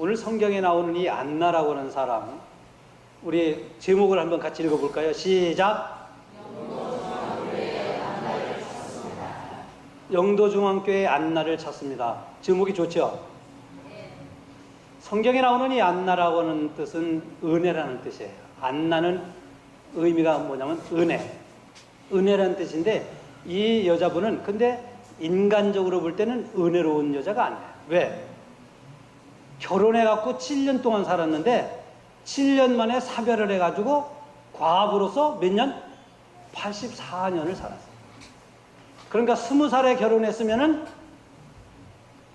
오늘 성경에 나오는 이 안나라고 하는 사람, 우리 제목을 한번 같이 읽어볼까요? 시작. 영도중앙교회 안나를 찾습니다. 제목이 좋죠? 성경에 나오는 이 안나라고 하는 뜻은 은혜라는 뜻이에요. 안나는 의미가 뭐냐면 은혜. 은혜라는 뜻인데 이 여자분은 근데 인간적으로 볼 때는 은혜로운 여자가 아니에요. 왜? 결혼해갖고 7년 동안 살았는데 7년 만에 사별을 해가지고 과부로서 몇 년? 84년을 살았어요. 그러니까 20살에 결혼했으면은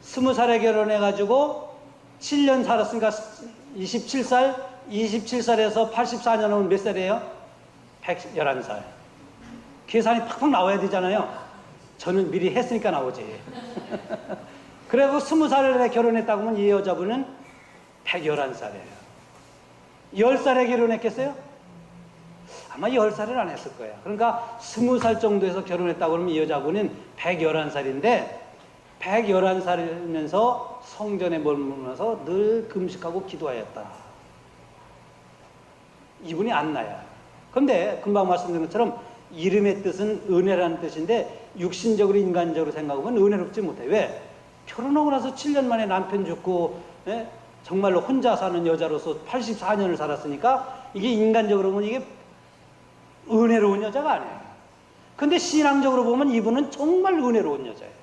20살에 결혼해가지고 7년 살았으니까 27살, 27살에서 84년은 몇 살이에요? 111살. 계산이 팍팍 나와야 되잖아요. 저는 미리 했으니까 나오지. 그리고 20살에 결혼했다고 하면 이 여자분은 111살이에요. 10살에 결혼했겠어요? 아마 10살은 안 했을 거예요. 그러니까 20살 정도에서 결혼했다고 그러면 이 여자분은 111살인데 111살이면서 성전에 머물면서 늘 금식하고 기도하였다. 이분이 안나야. 근데 금방 말씀드린 것처럼 이름의 뜻은 은혜라는 뜻인데 육신적으로 인간적으로 생각하면 은혜롭지 못해. 왜? 결혼하고 나서 7년 만에 남편 죽고 예? 정말로 혼자 사는 여자로서 84년을 살았으니까 이게 인간적으로 보면 이게 은혜로운 여자가 아니에요. 근데 신앙적으로 보면 이분은 정말 은혜로운 여자예요.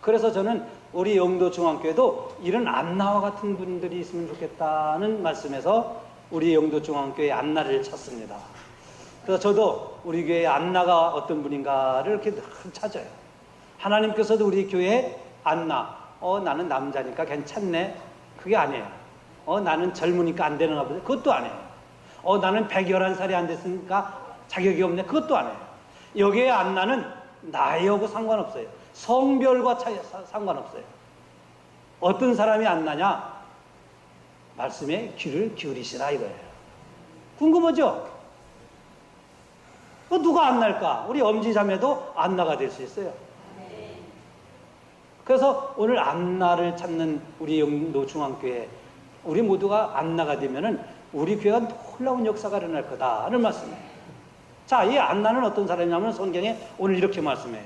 그래서 저는 우리 영도 중앙교회도 이런 안나와 같은 분들이 있으면 좋겠다는 말씀에서 우리 영도 중앙교회 안나를 찾습니다. 그래서 저도 우리 교회 안나가 어떤 분인가를 이렇게 늘 찾아요. 하나님께서도 우리 교회에 안나, 어, 나는 남자니까 괜찮네. 그게 아니에요. 어, 나는 젊으니까 안 되는가 보다. 그것도 아니에요. 어, 나는 111살이 안 됐으니까 자격이 없네. 그것도 아니에요. 여기에 안나는 나이하고 상관없어요. 성별과 차이, 사- 상관없어요. 어떤 사람이 안나냐? 말씀에 귀를 기울이시라 이거예요. 궁금하죠? 그 누가 안 날까? 우리 엄지 자매도 안나가 될 수 있어요. 그래서 오늘 안나를 찾는 우리 영도 중앙교회 우리 모두가 안나가 되면은 우리 교회가 놀라운 역사가 일어날 거다는 말씀이에요. 자, 이 안나는 어떤 사람이냐면 성경에 오늘 이렇게 말씀해요.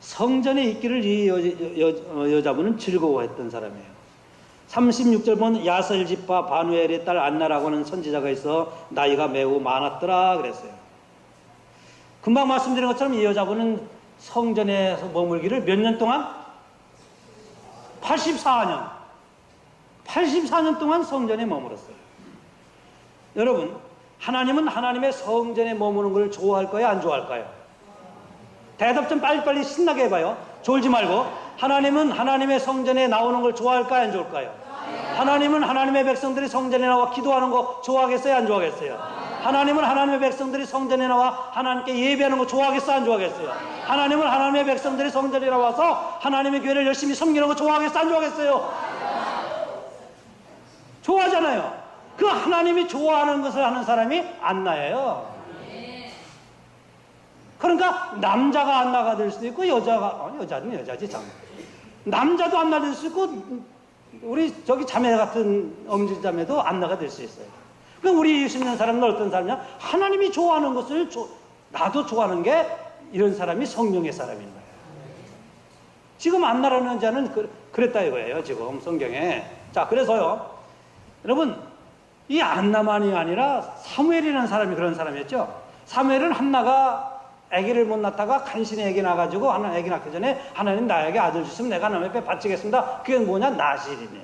성전에 있기를 이 여, 여, 여, 여자분은 즐거워했던 사람이에요. 36절 보면 야설집파 바누엘의 딸 안나라고 하는 선지자가 있어 나이가 매우 많았더라 그랬어요. 금방 말씀드린 것처럼 이 여자분은 성전에서 머물기를 몇 년 동안? 84년. 84년 동안 성전에 머물었어요. 여러분, 하나님은 하나님의 성전에 머무는 걸 좋아할까요? 안 좋아할까요? 대답 좀 빨리빨리 신나게 해봐요. 졸지 말고. 하나님은 하나님의 성전에 나오는 걸 좋아할까요? 안 좋아할까요? 하나님은 하나님의 백성들이 성전에 나와 기도하는 거 좋아하겠어요? 안 좋아하겠어요? 하나님은 하나님의 백성들이 성전에 나와 하나님께 예배하는 거 좋아하겠어요? 안 좋아하겠어요? 하나님은 하나님의 백성들이 성전에 나와서 하나님의 교회를 열심히 섬기는 거 좋아하겠어요? 안 좋아하겠어요? 좋아하잖아요. 그 하나님이 좋아하는 것을 하는 사람이 안나예요. 그러니까 남자가 안나가 될 수도 있고 여자가 어, 여자는 여자지 참. 남자도 안나 될 수 있고 우리 저기 자매 같은 엄지 자매도 안나가 될 수 있어요. 그 우리 예수 믿는 사람은 어떤 사람이냐? 하나님이 좋아하는 것을 조- 나도 좋아하는 게 이런 사람이 성령의 사람인 거예요. 지금 안나라는 자는 그, 그랬다 이거예요. 지금 성경에. 자 그래서요. 여러분 이 안나만이 아니라 사무엘이라는 사람이 그런 사람이었죠. 사무엘은 한나가 아기를 못 낳다가 간신히 아기 낳아가지고 하나 아기 낳기 전에 하나님 나에게 아들 주시면 내가 남의 배 바치겠습니다. 그게 뭐냐 나실이네.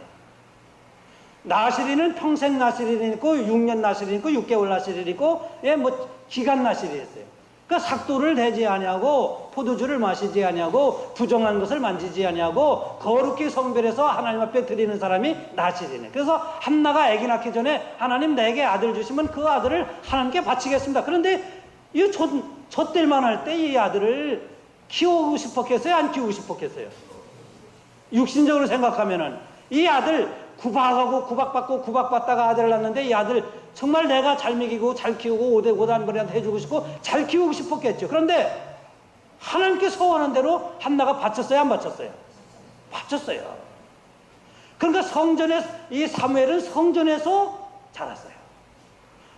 나실이는 평생 나실이 있고 6년 나실이 있고 6개월 나실이 있고 예 뭐 기간 나실이 있어요. 그러니까 삭도를 대지 아니하고 포도주를 마시지 아니하고 부정한 것을 만지지 아니하고 거룩히 성별해서 하나님 앞에 드리는 사람이 나실이네. 그래서 한나가 아기 낳기 전에 하나님 내게 아들 주시면 그 아들을 하나님께 바치겠습니다. 그런데 이 젖, 젖들만 할 때 이 아들을 키우고 싶었겠어요? 안 키우고 싶었겠어요? 육신적으로 생각하면은 이 아들 구박하고 구박받고 구박받다가 아들을 낳는데 이 아들 정말 내가 잘 먹이고 잘 키우고 오대 고단벌이한테 해주고 싶고 잘 키우고 싶었겠죠. 그런데 하나님께 소원한 대로 한나가 바쳤어요? 안 바쳤어요? 바쳤어요. 그러니까 성전에 이 사무엘은 성전에서 자랐어요.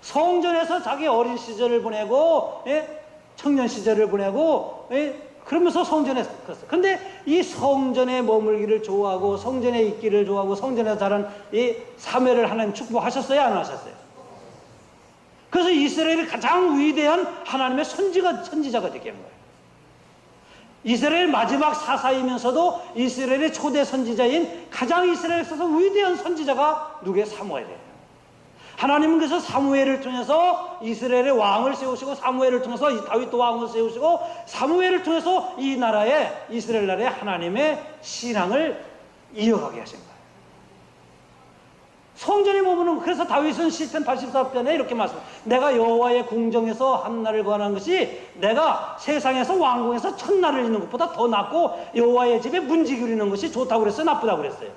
성전에서 자기 어린 시절을 보내고 예? 청년 시절을 보내고 예? 그러면서 성전에 컸어요. 근데 이 성전에 머물기를 좋아하고 성전에 있기를 좋아하고 성전에서 자란 이 사무엘을 하나님 축복하셨어요, 안 하셨어요? 그래서 이스라엘이 가장 위대한 하나님의 선지가 선지자가 되게 한 거예요. 이스라엘 마지막 사사이면서도 이스라엘의 초대 선지자인 가장 이스라엘에서 위대한 선지자가 누구의 사무엘이에요. 하나님은 그래서 사무엘을 통해서 이스라엘의 왕을 세우시고 사무엘을 통해서 이 다윗도 왕을 세우시고 사무엘을 통해서 이 나라에 이스라엘 나라에 하나님의 신앙을 이어가게 하신 거예요. 성전에 머무는 그래서 다윗은 시편 84편에 이렇게 말씀. 내가 여호와의 궁정에서 한날을 거하는 것이 내가 세상에서 왕궁에서 첫날을 있는 것보다 더 낫고 여호와의 집에 문지 기리는 것이 좋다고 그랬어요, 나쁘다고 그랬어요.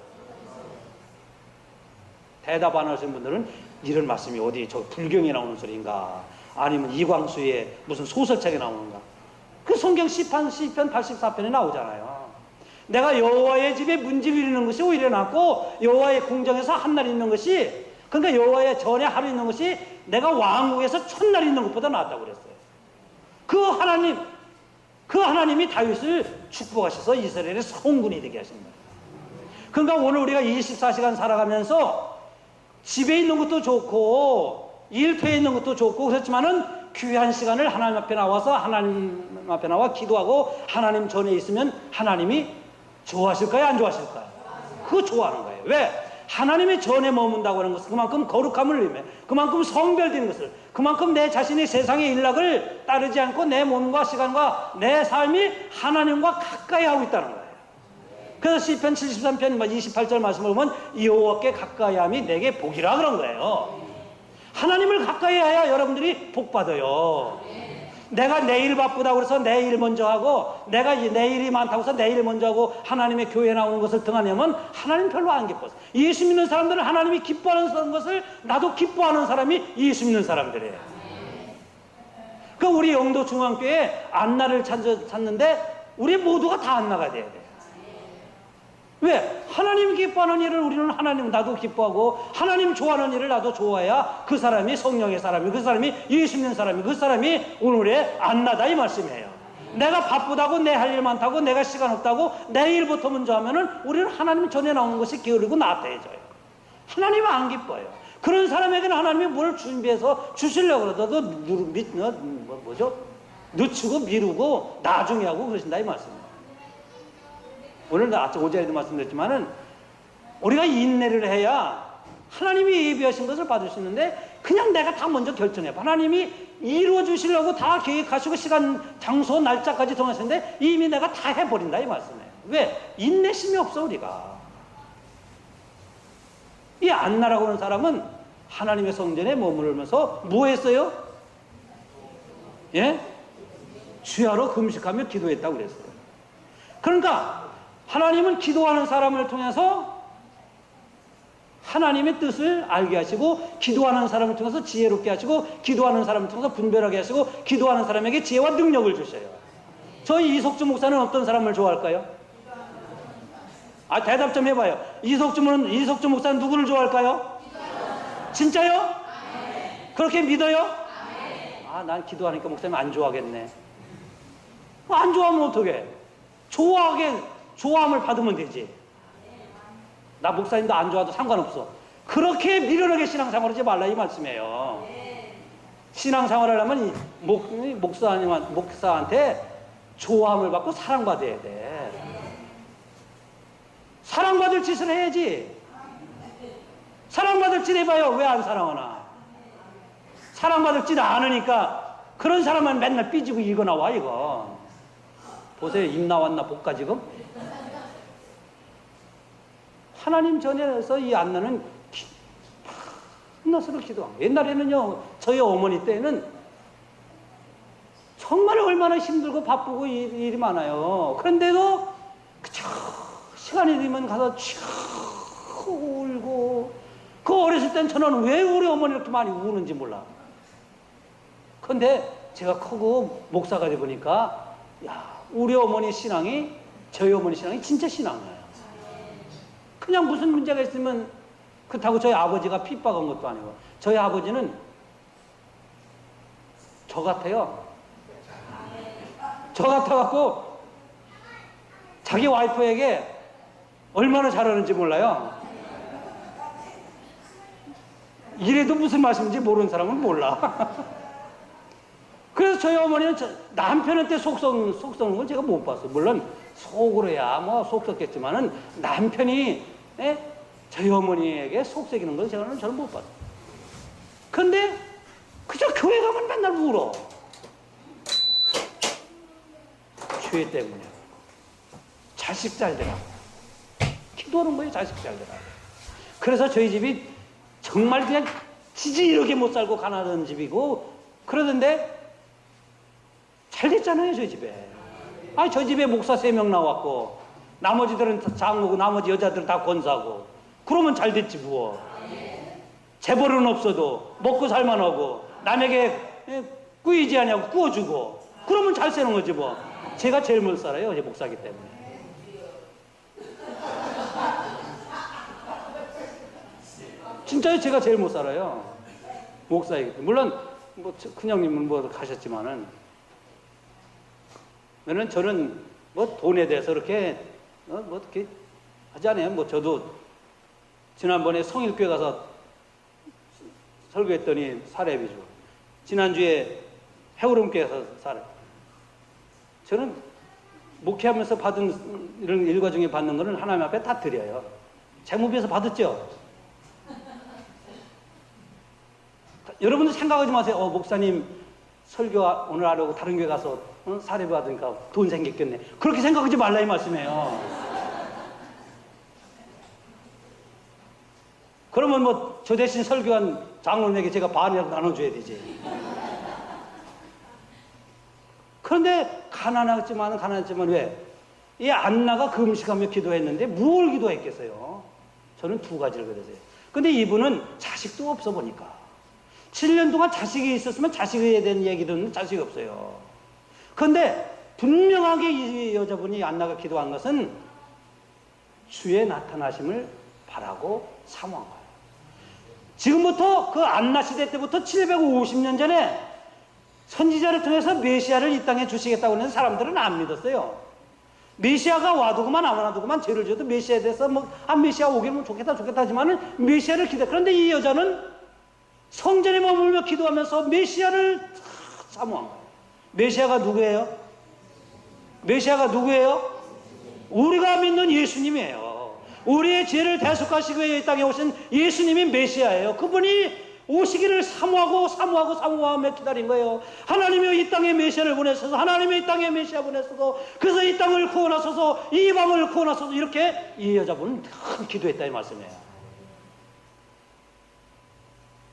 대답 안 하시는 분들은 이런 말씀이 어디 저 불경에 나오는 소리인가 아니면 이광수의 무슨 소설책에 나오는가 그 성경 시편 시편 84편에 나오잖아요. 내가 여호와의 집에 문집 이르는 것이 오히려 낫고 여호와의 궁정에서 한 날 있는 것이 그러니까 여호와의 전에 하루 있는 것이 내가 왕국에서 첫날 있는 것보다 낫다고 그랬어요. 그 하나님 그 하나님이 다윗을 축복하셔서 이스라엘의 성군이 되게 하신 거예요. 그러니까 오늘 우리가 24시간 살아가면서 집에 있는 것도 좋고 일터에 있는 것도 좋고 그렇지만은 귀한 시간을 하나님 앞에 나와서 하나님 앞에 나와 기도하고 하나님 전에 있으면 하나님이 좋아하실까요? 안 좋아하실까요? 그거 좋아하는 거예요. 왜? 하나님의 전에 머문다고 하는 것은 그만큼 거룩함을 의미해. 그만큼 성별되는 것을. 그만큼 내 자신의 세상의 일락을 따르지 않고 내 몸과 시간과 내 삶이 하나님과 가까이 하고 있다는 거예요. 그래서 시편 73편 28절 말씀을 보면 여호와께 가까이함이 내게 복이라 그런 거예요. 하나님을 가까이 해야 여러분들이 복 받아요. 내가 내일 바쁘다고 그래서 내일 먼저 하고 내가 이 내일이 많다고 해서 내일 먼저 하고 하나님의 교회에 나오는 것을 등하냐면 하나님 별로 안 기뻐서 예수 믿는 사람들은 하나님이 기뻐하는 것을 나도 기뻐하는 사람이 예수 믿는 사람들이에요. 그 우리 영도 중앙교회 안나를 찾- 찾는데 우리 모두가 다 안나가 돼야 돼. 왜? 하나님 기뻐하는 일을 우리는 하나님 나도 기뻐하고 하나님 좋아하는 일을 나도 좋아해야 그 사람이 성령의 사람이 그 사람이 예수 믿는 사람이 그 사람이 오늘의 안나다 이 말씀이에요. 내가 바쁘다고 내 할 일 많다고 내가 시간 없다고 내 일부터 먼저 하면은 우리는 하나님 전에 나오는 것이 게으르고 나태해져요. 하나님은 안 기뻐요. 그런 사람에게는 하나님이 뭘 준비해서 주시려고 그러더라도 누, 미, 어, 뭐, 뭐죠? 늦추고 미루고 나중에 하고 그러신다 이 말씀입니다. 오늘 나 아침 오전에도 말씀드렸지만은 우리가 인내를 해야 하나님이 예비하신 것을 받을 수 있는데 그냥 내가 다 먼저 결정해. 하나님이 이루어 주시려고 다 계획하시고 시간, 장소, 날짜까지 정하셨는데 이미 내가 다 해버린다 이 말씀이에요. 왜? 인내심이 없어 우리가. 이 안나라고 하는 사람은 하나님의 성전에 머무르면서 뭐 했어요? 예? 주야로 금식하며 기도했다고 그랬어요. 그러니까 하나님은 기도하는 사람을 통해서 하나님의 뜻을 알게 하시고 기도하는 사람을 통해서 지혜롭게 하시고 기도하는 사람을 통해서 분별하게 하시고 기도하는 사람에게 지혜와 능력을 주셔요. 저희 이석주 목사는 어떤 사람을 좋아할까요? 아 대답 좀 해봐요. 이석주 는 이석주 목사는 누구를 좋아할까요? 진짜요? 그렇게 믿어요? 아 난 기도하니까 목사님 안 좋아하겠네. 안 좋아하면 어떡해? 좋아하게 좋아함을 받으면 되지. 나 목사님도 안 좋아도 상관없어. 그렇게 미련하게 신앙생활 하지 말라 이 말씀이에요. 신앙생활을 하면 이 목, 이 목사님, 목사한테 좋아함을 받고 사랑받아야 돼. 사랑받을 짓을 해야지. 사랑받을 짓 해봐요. 왜 안 사랑하나? 사랑받을 짓 않으니까 그런 사람은 맨날 삐지고 이거 나와, 이거. 보세요. 입 나왔나 볼까, 지금? 하나님 전에서 이 안나는 한나스로 기도한 거예요. 옛날에는요, 저희 어머니 때는 정말 얼마나 힘들고 바쁘고 일- 일이 많아요. 그런데도 그저 시간이 되면 가서 쭉 울고 그 어렸을 땐 저는 왜 우리 어머니 이렇게 많이 우는지 몰라. 근데 제가 크고 목사가 돼 보니까 야 우리 어머니 신앙이 저희 어머니 신앙이 진짜 신앙이에요. 그냥 무슨 문제가 있으면 그렇다고 저희 아버지가 핍박한 것도 아니고 저희 아버지는 저 같아요. 저 같아갖고 자기 와이프에게 얼마나 잘하는지 몰라요. 이래도 무슨 말씀인지 모르는 사람은 몰라. 그래서 저희 어머니는 저- 남편한테 속 썩는, 속 썩는 걸 제가 못 봤어요. 물론 속으로야 뭐 속 썩겠지만은 남편이 예? 저희 어머니에게 속 썩이는 건 제가는 저는 못 봤어요. 근데 그저 교회 가면 맨날 울어. 죄 때문에. 자식 잘 되라. 기도하는 거예요, 자식 잘 되라. 그래서 저희 집이 정말 그냥 지지 이렇게 못 살고 가난한 집이고 그러던데 잘 됐잖아요, 저희 집에. 아니, 저 집에 목사 세 명 나왔고 나머지들은 다 장로고 나머지 여자들은 다 권사고 그러면 잘 됐지 뭐. 재벌은 없어도 먹고 살만 하고 남에게 예, 꾸이지 않냐고 꾸어주고 그러면 잘 사는 거지 뭐. 제가 제일 못 살아요, 어제 목사기 때문에. 진짜요, 제가 제일 못 살아요. 목사이기 때문에. 물론 뭐 저- 큰형님은 뭐 가셨지만은 저는 저는 뭐 돈에 대해서 이렇게 어, 뭐 이렇게 하지 않아요. 뭐 저도 지난번에 성일교회 가서 설교했더니 사례비죠. 지난주에 해오름교회에서 사례. 저는 목회하면서 받은 이런 일과 중에 받는 거는 하나님 앞에 다 드려요. 재무비에서 받았죠. 여러분들 생각하지 마세요. 어, 목사님 설교 오늘 하려고 다른 교회 가서 어, 사례 받으니까 돈 생겼겠네. 그렇게 생각하지 말라 이 말씀이에요. 그러면 뭐 저 대신 설교한 장로님에게 제가 반이라도 나눠줘야 되지. 그런데 가난하지만 가난하지만 왜? 이 안나가 금식하며 기도했는데 무엇을 기도했겠어요? 저는 두 가지를 그랬어요. 근데 이분은 자식도 없어 보니까 7년 동안 자식이 있었으면 자식에 대한 얘기 듣는 자식이 없어요. 그런데 분명하게 이 여자분이 안나가 기도한 것은 주의 나타나심을 바라고 사모한 거예요. 지금부터 그 안나 시대 때부터 750년 전에 선지자를 통해서 메시아를 이 땅에 주시겠다고 하는 사람들은 안 믿었어요. 메시아가 와두고만 안 와두고만 죄를 져도 메시아에 대해서 뭐, 아, 메시아 오기는 좋겠다, 좋겠다 하지만은 메시아를 기대. 그런데 이 여자는 성전에 머물며 기도하면서 메시아를 사모한 거예요. 메시아가 누구예요? 메시아가 누구예요? 우리가 믿는 예수님이에요. 우리의 죄를 대속하시고 이 땅에 오신 예수님이 메시아예요. 그분이 오시기를 사모하고 사모하고 사모하며 기다린 거예요. 하나님이 이 땅에 메시아를 보내셔서 하나님이 이 땅에 메시아 보내셔서 그래서 이 땅을 구원하셔서 이 방을 구원하셔서 이렇게 이 여자분은 큰 기도했다 이 말씀이에요.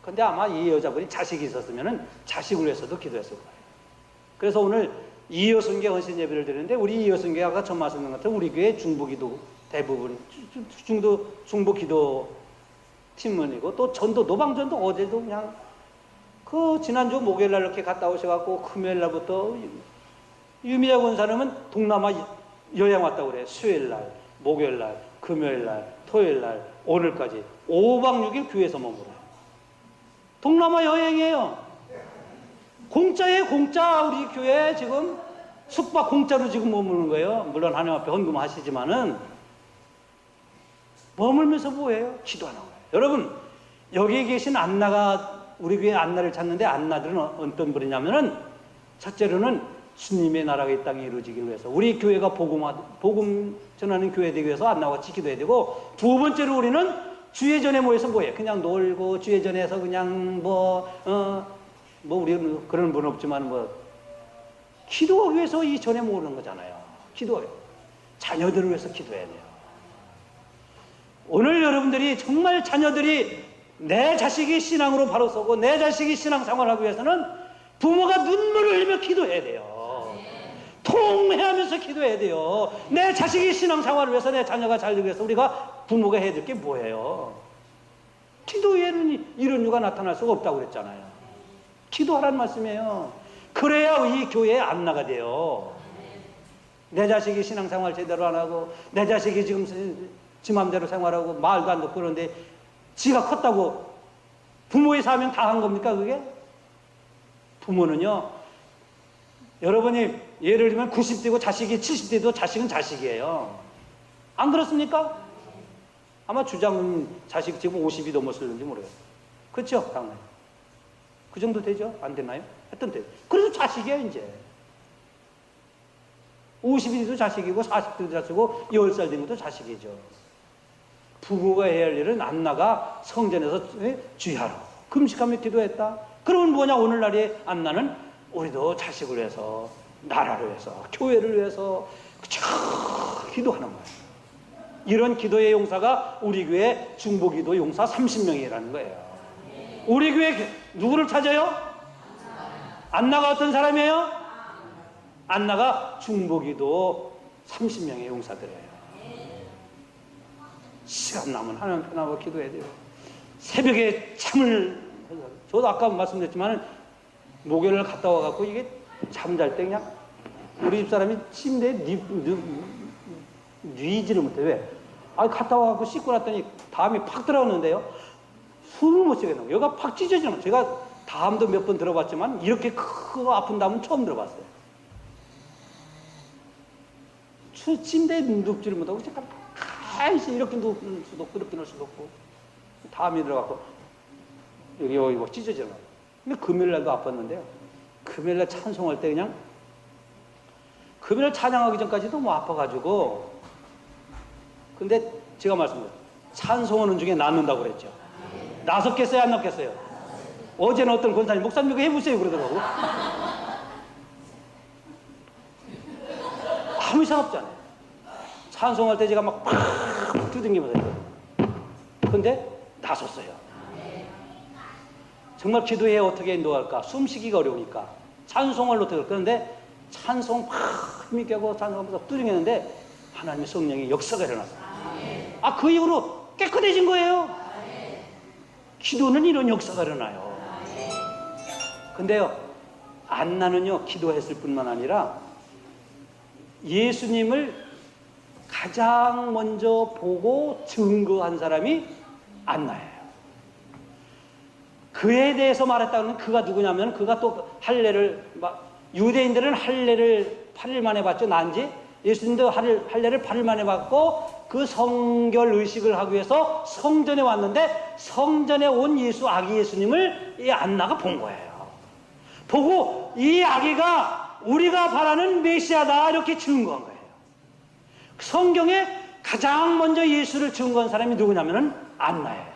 근데 아마 이 여자분이 자식이 있었으면 자식을 위해서도 기도했을 거예요. 그래서 오늘 이여순계 헌신 예배를 드리는데 우리 아까 전 말씀드린 것처럼 우리 교회 중보기도 대부분 중도 중보기도 팀원이고 또 전도 노방전도 어제도 그냥 그 지난주 목요일 날 이렇게 갔다 오셔갖고 금요일 날부터 유미자 권사님은 동남아 여행 왔다고 그래 수요일 날 목요일 날 금요일 날 토요일 날 오늘까지. 5박 6일 교회에서 머물어요. 동남아 여행이에요 공짜에 공짜 우리 교회 지금 숙박 공짜로 지금 머무는 거예요. 물론 하나님 앞에 헌금하시지만은 머물면서 뭐예요? 기도하는 거예요. 여러분 여기에 계신 안나가 우리 교회 안나를 찾는데 안나들은 어- 어떤 분이냐면은 첫째로는 주님의 나라가 이 땅에 이루어지기 위해서 우리 교회가 복음 복음 전하는 교회 되기 위해서 안나와 같이 기도해야 되고 두 번째로 우리는 주의 전에 모여서 뭐예요? 그냥 놀고 주의 전에서 그냥 뭐 어, 뭐 우리는 그런 분 없지만 뭐 기도하기 위해서 이 전에 모으는 거잖아요. 기도해요. 자녀들을 위해서 기도해야 돼요. 오늘 여러분들이 정말 자녀들이 내 자식이 신앙으로 바로 서고 내 자식이 신앙 생활하기 위해서는 부모가 눈물을 흘리며 기도해야 돼요. 통회하면서 기도해야 돼요. 내 자식이 신앙 생활을 위해서 내 자녀가 잘 되기 위해서 우리가 부모가 해야 될 게 뭐예요? 기도 외에는 이런 이유가 나타날 수가 없다고 그랬잖아요. 기도하라는 말씀이에요. 그래야 이 교회에 안 나가 돼요. 내 자식이 신앙생활 제대로 안 하고 내 자식이 지금 지 맘대로 생활하고 말도 안 듣고 그러는데 지가 컸다고 부모의 사명 다 한 겁니까 그게? 부모는요 여러분이 예를 들면 90대고 자식이 70대도 자식은 자식이에요 안 그렇습니까? 아마 주장은 자식 지금 50이 넘었을는지 모르겠어요 그렇죠? 당연히 그 정도 되죠? 안 되나요? 하여튼 돼요 그래도 자식이야 이제 50이 돼도 자식이고 40대도 자식이고 10살 된 것도 자식이죠. 부모가 해야 할 일은 안나가 성전에서 예? 주의하라. 금식하며 기도했다. 그러면 뭐냐 오늘날의 안나는 우리도 자식을 위해서 나라를 위해서 교회를 위해서 그저 기도하는 거예요. 이런 기도의 용사가 우리 교회 중보기도 용사 30명이라는 거예요. 우리 교회 누구를 찾아요? 안나가 어떤 사람이에요? 안나가 중보기도 30명의 용사들이에요. 시간 남은 하나님 편하고 기도해야 돼요. 새벽에 잠을 저도 아까 말씀드렸지만 목요일을 갔다 와갖고 이게 잠잘 때 그냥 우리 집 사람이 침대에 뉘, 뉘, 뉘지를 못해 왜? 아 갔다 와갖고 씻고 났더니 담이 팍 들어오는데요. 숨을 못 쉬겠는 거예요. 여기가 팍 찢어지는. 제가 담도 몇 번 들어봤지만 이렇게 크고 아픈 담은 처음 들어봤어요. 추 침대에 눕지를 못하고 잠깐 가만히 이렇게 누울 수도 없고 이렇게 누울 수도 없고 담이 들어갖고 여기 여기 뭐 찢어지는 거예요. 근데 금요일 날도 아팠는데요. 금요일 날 찬송할 때 그냥 금요일 찬양하기 전까지도 뭐 아파가지고 근데 제가 말씀드렸어요. 찬송하는 중에 낫는다고 그랬죠. 나섰겠어요? 안 났겠어요? 어제는 어떤 권사님, 목사님 이거 해보세요. 그러더라고. 아무 이상 없잖아요. 찬송할 때 제가 막 팍 두둥기면서 해요. 근데 나섰어요. 정말 기도에 어떻게 인도할까? 숨 쉬기가 어려우니까. 찬송을 어떻게 할까? 그런데 찬송 팍 힘있게 하고 찬송하면서 두둥했는데 하나님의 성령이 역사가 일어났어요. 아, 그 이후로 깨끗해진 거예요. 기도는 이런 역사가 일어나요. 근데요, 안나는요, 기도했을 뿐만 아니라 예수님을 가장 먼저 보고 증거한 사람이 안나예요. 그에 대해서 말했다는 그가 누구냐면 그가 또 할례를 막 유대인들은 할례를 8일 만에 받죠. 난지 예수님도 할례, 할례를 8일 만에 받고 그 성결 의식을 하기 위해서 성전에 왔는데 성전에 온 예수 아기 예수님을 이 안나가 본 거예요. 보고 이 아기가 우리가 바라는 메시아다 이렇게 증거한 거예요. 성경에 가장 먼저 예수를 증거한 사람이 누구냐면은 안나예요.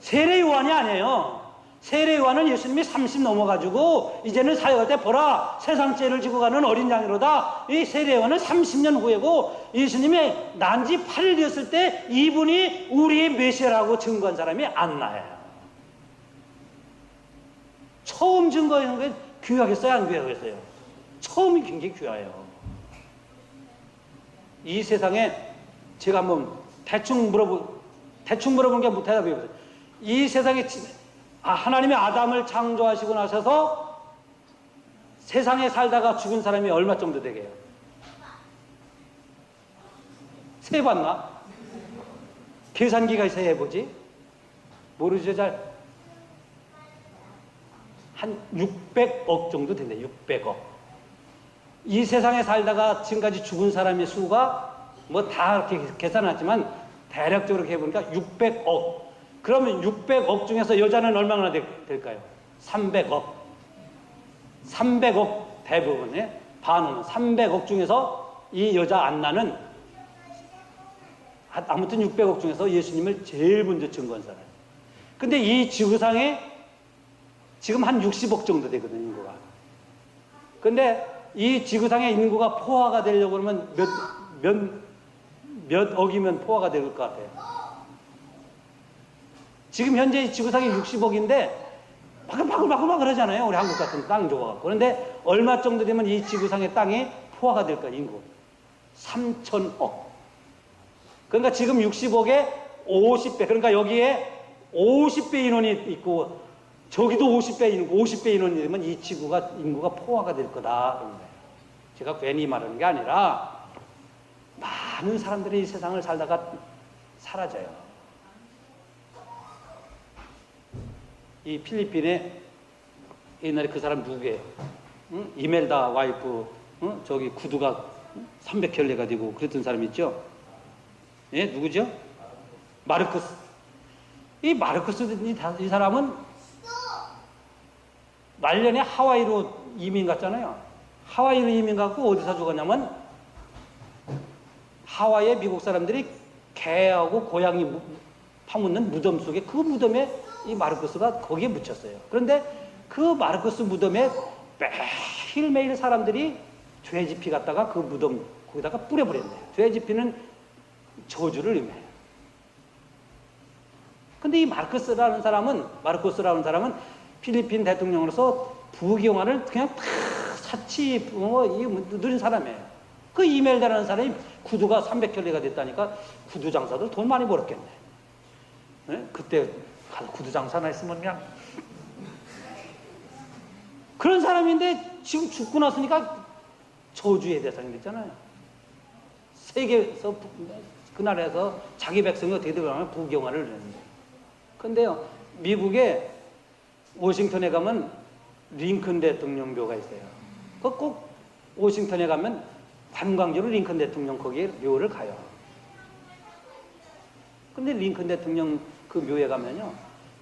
세례 요한이 아니에요. 세례 요한은 예수님이 30 넘어가지고 이제는 사역할 때 보라 세상 죄를 지고 가는 어린 양이로다. 이 세례 요한은 30년 후에고 예수님이 난지 8일 되었을 때 이분이 우리의 메시아라고 증거한 사람이 안나예요. 처음 증거하는 게 귀하겠어요? 안 귀하겠어요? 처음이 굉장히 귀해요. 이 세상에 제가 한번 대충 물어보, 대충 물어본 게 대답해 보세요. 이 세상에 아, 하나님이 아담을 창조하시고 나셔서 세상에 살다가 죽은 사람이 얼마 정도 되게요? 세봤나? 계산기가 있어야 해보지? 모르죠, 잘? 한 600억 정도 된대, 600억. 이 세상에 살다가 지금까지 죽은 사람의 수가 뭐 다 이렇게 계산하지만 대략적으로 해보니까 600억. 그러면 600억 중에서 여자는 얼마나 될까요? 300억. 300억 대부분의 반은 300억 중에서 이 여자 안나는 아무튼 600억 중에서 예수님을 제일 먼저 증거한 사람. 근데 이 지구상에 지금 한 60억 정도 되거든요, 인구가. 근데 이 지구상의 인구가 포화가 되려고 그러면 몇, 몇, 몇 억이면 포화가 될 것 같아요. 지금 현재 지구상이 60억인데 바글바글바글 하잖아요. 우리 한국 같은 땅 좋아갖고. 그런데 얼마 정도 되면 이 지구상의 땅이 포화가 될까, 인구? 3천억. 그러니까 지금 60억에 50배. 그러니까 여기에 50배 인원이 있고 저기도 50배 인구, 50배 인원이 되면 이 지구가 인구가 포화가 될 거다. 그런 거예요. 제가 괜히 말하는 게 아니라 많은 사람들이 이 세상을 살다가 사라져요. 이 필리핀에 옛날에 그 사람 누구예요? 응? 이멜다 와이프, 응? 저기 구두가 300켤레가 되고 그랬던 사람 있죠? 예, 누구죠? 마르크스. 이 마르크스 이, 사람은 말년에 하와이로 이민 갔잖아요. 하와이로 이민 갔고 어디서 죽었냐면 하와이에 미국 사람들이 개하고 고양이 무- 파묻는 무덤 속에 그 무덤에 이 마르크스가 거기에 묻혔어요. 그런데 그 마르크스 무덤에 매일 매일 사람들이 돼지 피 갖다가 그 무덤 거기다가 뿌려버렸네요. 돼지 피는 저주를 의미해요. 근데 이 마르크스라는 사람은 마르코스라는 사람은 필리핀 대통령으로서 부경화를 그냥 탁 사치 뭐, 이 누린 사람이에요. 그 이멜다라는 사람이 구두가 300켤레가 됐다니까 구두 장사들 돈 많이 벌었겠네. 네? 그때 가서 구두 장사나 했으면 그냥 그런 사람인데 지금 죽고 났으니까 저주의 대상이 됐잖아요. 세계에서 그 나라에서 자기 백성이 어떻게 되냐면 부경화를 했는데. 근데요, 미국에 워싱턴에 가면 링컨 대통령 묘가 있어요. 그꼭 워싱턴에 가면 관광지로 링컨 대통령 거기에 묘를 가요. 근데 링컨 대통령 그 묘에 가면요.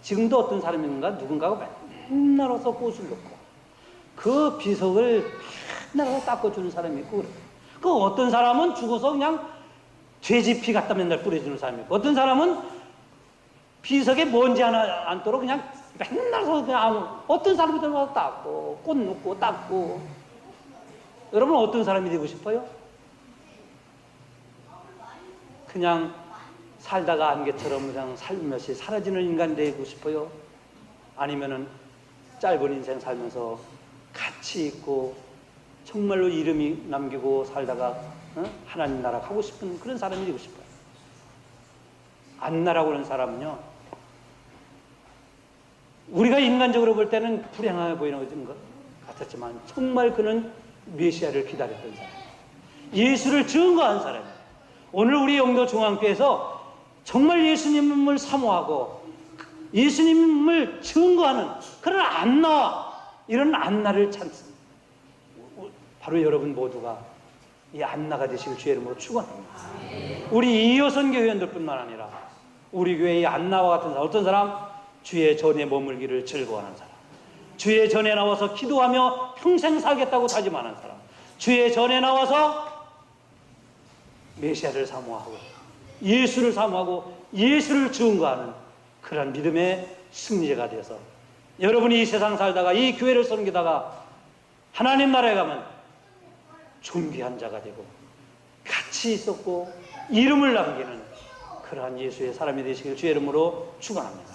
지금도 어떤 사람인가 누군가가 맨날 와서 꽃을 넣고 그 비석을 맨날 와서 닦아주는 사람이 있고 그래요. 그 어떤 사람은 죽어서 그냥 돼지 피 갖다 맨날 뿌려주는 사람이 있고 어떤 사람은 비석에 먼지 하나 안도록 그냥 맨날 서 그냥 어떤 사람이든 와서 닦고 꽃 넣고 닦고 여러분 어떤 사람이 되고 싶어요? 그냥 살다가 안개처럼 그냥 살며시 사라지는 인간이 되고 싶어요? 아니면은 짧은 인생 살면서 가치 있고 정말로 이름이 남기고 살다가 어? 하나님 나라 가고 싶은 그런 사람이 되고 싶어요. 안나라고 하는 사람은요. 우리가 인간적으로 볼 때는 불행해 보이는 것 같았지만 정말 그는 메시아를 기다렸던 사람. 예수를 증거한 사람이에요. 오늘 우리 영도 중앙교회에서 정말 예수님을 사모하고 예수님을 증거하는 그런 안나와 이런 안나를 찾습니다. 바로 여러분 모두가 이 안나가 되실 주의 이름으로 축원합니다. 우리 이호선 교회원들뿐만 아니라 우리 교회의 안나와 같은 사람 어떤 사람 주의 전에 머물기를 즐거워하는 사람 주의 전에 나와서 기도하며 평생 살겠다고 다짐하는 사람 주의 전에 나와서 메시아를 사모하고 예수를 사모하고 예수를 증거하는 그런 믿음의 승리자가 되어서 여러분이 이 세상 살다가 이 교회를 섬기다가 하나님 나라에 가면 존귀한 자가 되고 가치 있었고 이름을 남기는 그러한 예수의 사람이 되시길 주의 이름으로 축원합니다.